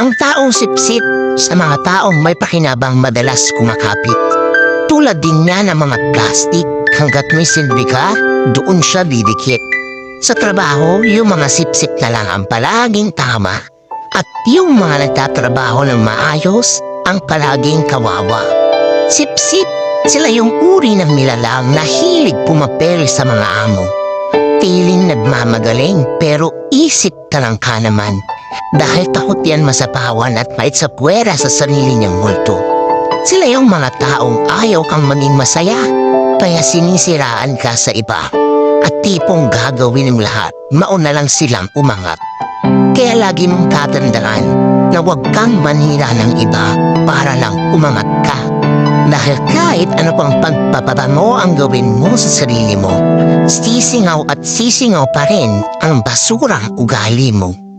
Ang taong sipsip sa mga taong may pakinabang madalas kumakapit. Tulad din niya ng mga plastic hanggat may silbi ka, doon siya didikit. Sa trabaho, yung mga sipsip na lang ang palaging tama. At yung mga nagtatrabaho ng maayos ang palaging kawawa. Sipsip, sila yung uri ng nilalang na hilig pumapel sa mga amo. Tiling nagmamagaling pero isip talang ka naman dahil takot yan masapawan at mait sa puwera sa sarili niyang multo. Sila yung mga taong ayaw kang maging masaya kaya sinisiraan ka sa iba at tipong gagawin ng lahat mauna lang silang umangat. Kaya lagi mong tatandaan na huwag kang manhira ng iba para lang umangat ka. Dahil kahit ano pang pagpapaba mo ang gawin mo sa sarili mo, sisingaw at sisingaw pa rin ang basurang ugali mo.